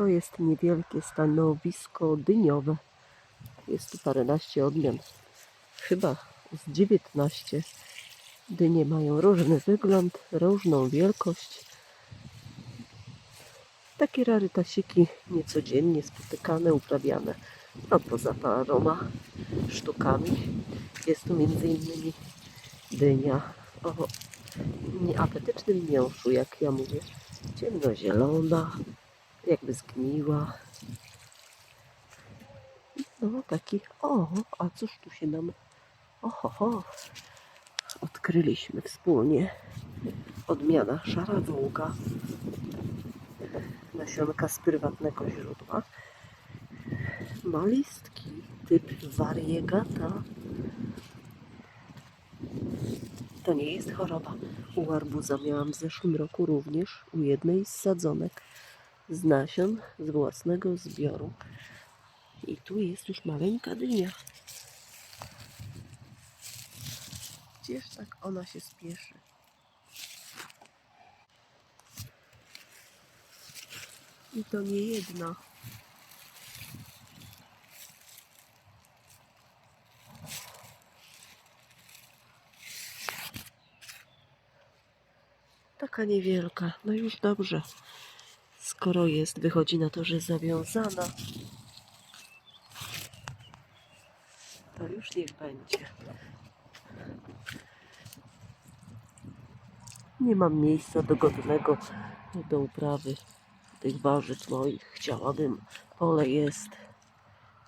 To jest niewielkie stanowisko dyniowe. Jest tu paręnaście odmian. Chyba z 19. Dynie mają różny wygląd, różną wielkość. Takie rarytasiki niecodziennie spotykane, uprawiane. No poza paroma sztukami. Jest tu innymi dynia o nieapetycznym miąższu, jak ja mówię. Ciemnozielona, jakby zgniła. No taki, o, a cóż tu się nam, oho, ho, odkryliśmy wspólnie. Odmiana szara wołga, nasionka z prywatnego źródła. Ma listki, typ variegata. To nie jest choroba. U arbuza miałam w zeszłym roku również u jednej z sadzonek z nasion z własnego zbioru. I tu jest już maleńka dynia. Gdzież tak ona się spieszy? I to nie jedna. Taka niewielka. No już dobrze. Skoro jest, wychodzi na to, że zawiązana. To już niech będzie. Nie mam miejsca dogodnego do uprawy tych warzyw moich. Chciałabym. Pole jest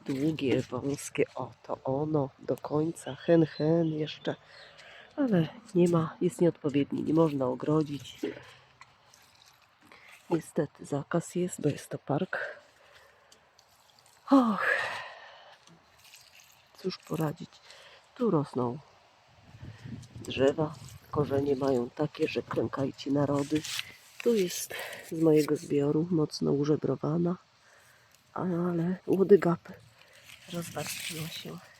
długie, wąskie. O, to ono do końca. Hen, hen jeszcze. Ale nie ma, jest nieodpowiedni. Nie można ogrodzić. Niestety zakaz jest, bo jest to park. Och, cóż poradzić. Tu rosną drzewa. Korzenie mają takie, że klękajcie narody. Tu jest z mojego zbioru mocno użebrowana, ale łodygap rozwarstwiła się.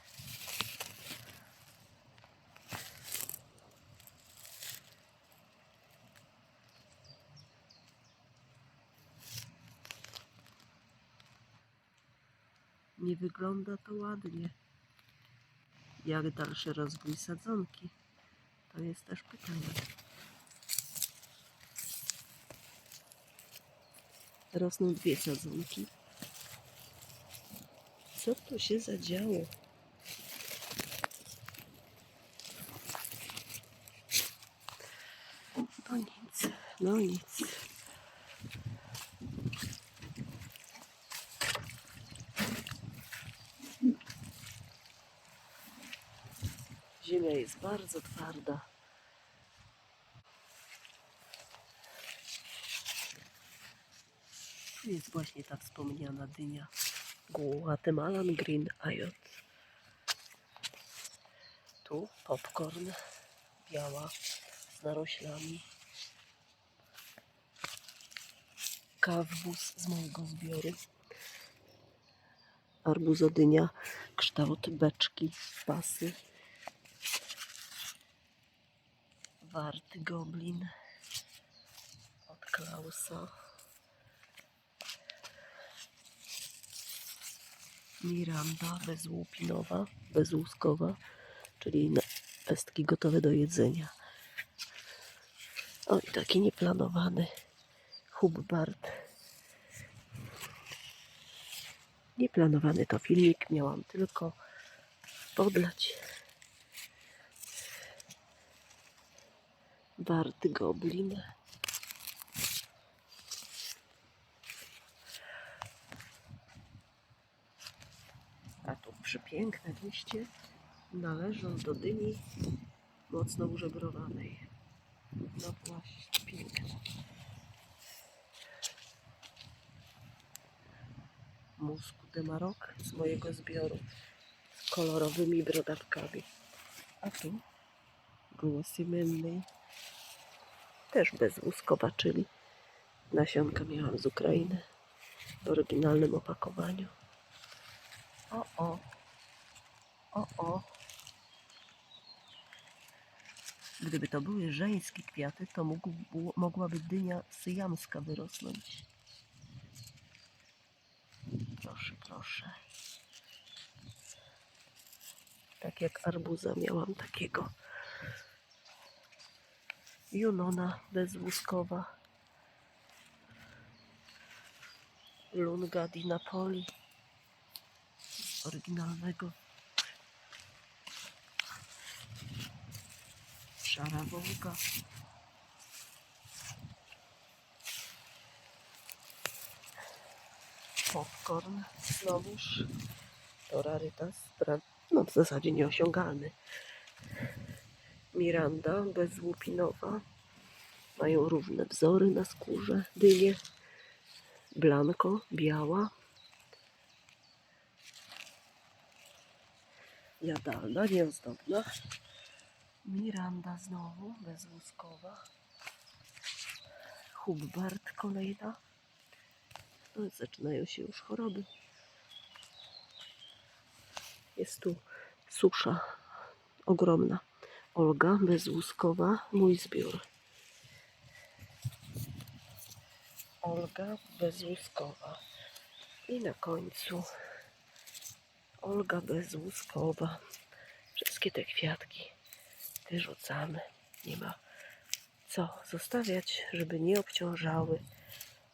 Nie wygląda to ładnie. Jak dalszy rozwój sadzonki? To jest też pytanie. Rosną dwie sadzonki. Co tu się zadziało? No nic, no nic. Ziemia jest bardzo twarda. Tu jest właśnie ta wspomniana dynia Guatemalan Green Ayot. Tu popcorn biała z naroślami. Kawbus z mojego zbioru. Arbuzodynia, kształt beczki, pasy. Warty goblin od Klausa. Miranda bezłupinowa, bezłuskowa, czyli pestki gotowe do jedzenia. O i taki nieplanowany Hubbard. Nieplanowany to filmik, miałam tylko podlać warty goblin. A tu przepiękne liście należą do dyni mocno użebrowanej. No właśnie, piękne. Musku de Marok z mojego zbioru z kolorowymi brodawkami. A tu głosy mylnej też bez łuskowa, czyli nasionka miałam z Ukrainy w oryginalnym opakowaniu. O, o. O, o. Gdyby to były żeńskie kwiaty, to mógł, mogłaby dynia syjamska wyrosnąć. proszę. Tak jak arbuza miałam takiego. Junona bezłuskowa. Lunga di Napoli. Oryginalnego. Szara. Popcorn znowuż. To rarytas. No w zasadzie nieosiągalny. Miranda bezłupinowa. Mają różne wzory na skórze. Dynie. Blanco, biała. Jadalna, nieozdobna. Miranda znowu, bezłuskowa. Hubbard kolejna. No, zaczynają się już choroby. Jest tu susza ogromna. Olga bezłuskowa, mój zbiór. Olga bezłuskowa. I na końcu Olga bezłuskowa. Wszystkie te kwiatki wyrzucamy. Nie ma co zostawiać, żeby nie obciążały.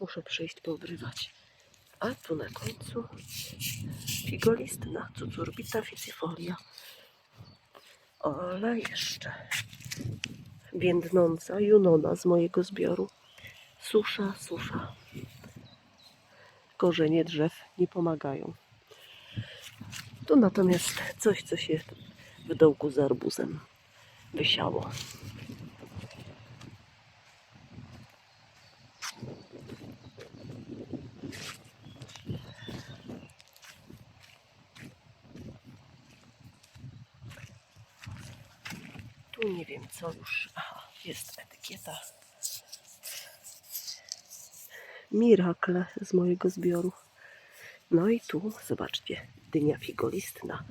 Muszę przyjść poobrywać. A tu na końcu figolistna cucurbita ficifolia. Ale jeszcze więdnąca junona z mojego zbioru. Susza, susza. Korzenie drzew nie pomagają. Tu natomiast coś, co się w dołku z arbuzem wysiało. Tu nie wiem co już. Aha, jest etykieta. Mirakle z mojego zbioru. No i tu, zobaczcie, dynia figolistna.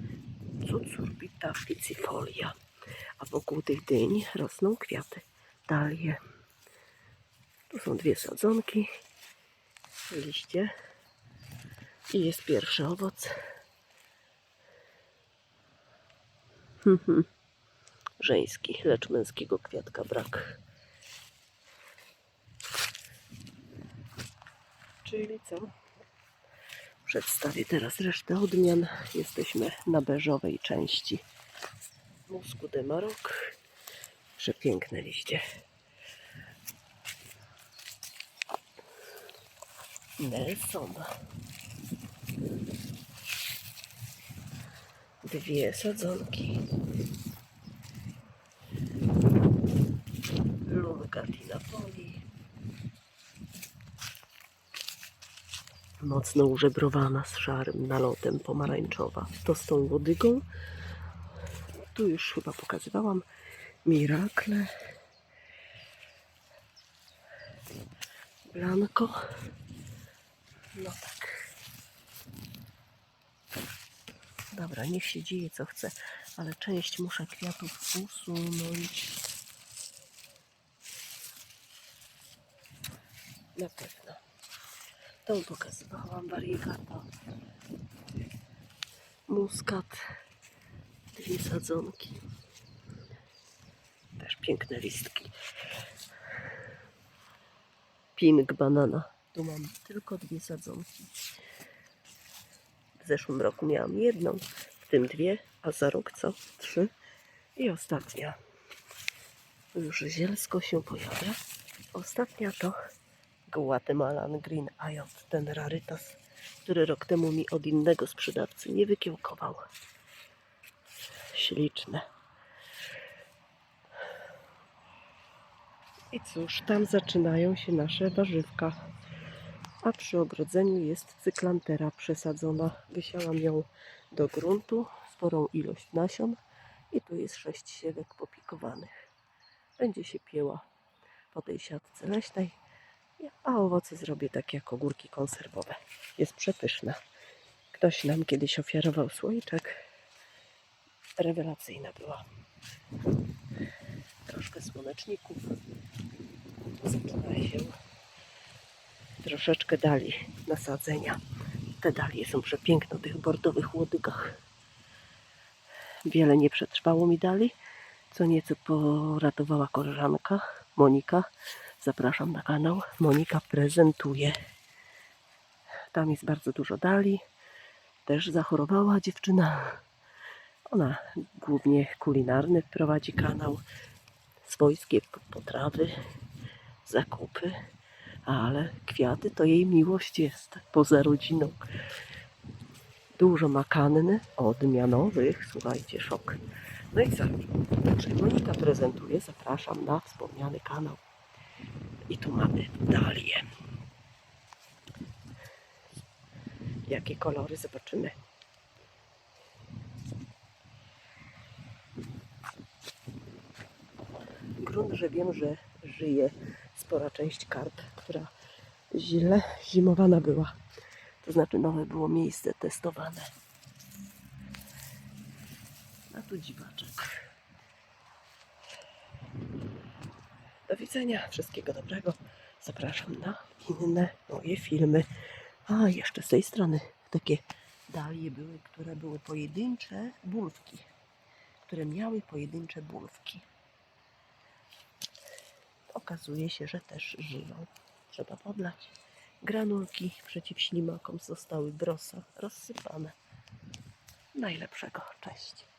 Cucurbita ficifolia. A wokół tych dyń rosną kwiaty. Dalie. Tu są dwie sadzonki. Liście. I jest pierwszy owoc. Mhm. Żeński, lecz męskiego kwiatka brak. Czyli co? Przedstawię teraz resztę odmian. Jesteśmy na beżowej części Muscu de Maroc. Przepiękne liście. Nelson. Dwie sadzonki. Lunga di Napoli. Mocno użebrowana z szarym nalotem pomarańczowa. To z tą łodygą. Tu już chyba pokazywałam. Mirakle. Blanco. No tak. Dobra, niech się dzieje co chce, ale część muszę kwiatów usunąć. Na pewno. Tą pokazywałam wariegata. Muskat. Dwie sadzonki. Też piękne listki. Pink banana. Tu mam tylko dwie sadzonki. W zeszłym roku miałam jedną, w tym dwie, a za rok co? Trzy. I ostatnia. Już zielsko się pojawia. Ostatnia to Guatemalan Green Ayot, ten rarytas, który rok temu mi od innego sprzedawcy nie wykiełkował. Śliczne. I cóż, tam zaczynają się nasze warzywka. A przy ogrodzeniu jest cyklantera przesadzona. Wysiałam ją do gruntu, sporą ilość nasion. I tu jest sześć siewek popikowanych. Będzie się pieła po tej siatce leśnej. A owoce zrobię tak jak ogórki konserwowe. Jest przepyszna. Ktoś nam kiedyś ofiarował słoiczek. Rewelacyjna była. Troszkę słoneczników. Zaczyna się troszeczkę dali nasadzenia. Te dalie są przepiękne o tych bordowych łodygach. Wiele nie przetrwało mi dali. Co nieco poratowała koleżanka Monika. Zapraszam na kanał. Monika prezentuje. Tam jest bardzo dużo dali. Też zachorowała dziewczyna. Ona głównie kulinarny prowadzi kanał. Swojskie potrawy, zakupy. Ale kwiaty to jej miłość jest poza rodziną. Dużo makanny odmianowych. Słuchajcie, szok. No i co? Także Monika prezentuje. Zapraszam na wspomniany kanał. I tu mamy dalię. Jakie kolory zobaczymy. Grunt, że wiem, że żyje spora część karp, która źle zimowana była. To znaczy nowe było miejsce testowane. A tu dziwaczek. Do widzenia, wszystkiego dobrego. Zapraszam na inne moje filmy. A jeszcze z tej strony takie dalie były, które były pojedyncze bulwki, które miały pojedyncze bulwki. Okazuje się, że też żyją. Trzeba podlać. Granulki przeciw ślimakom zostały brosa rozsypane. Najlepszego. Cześć.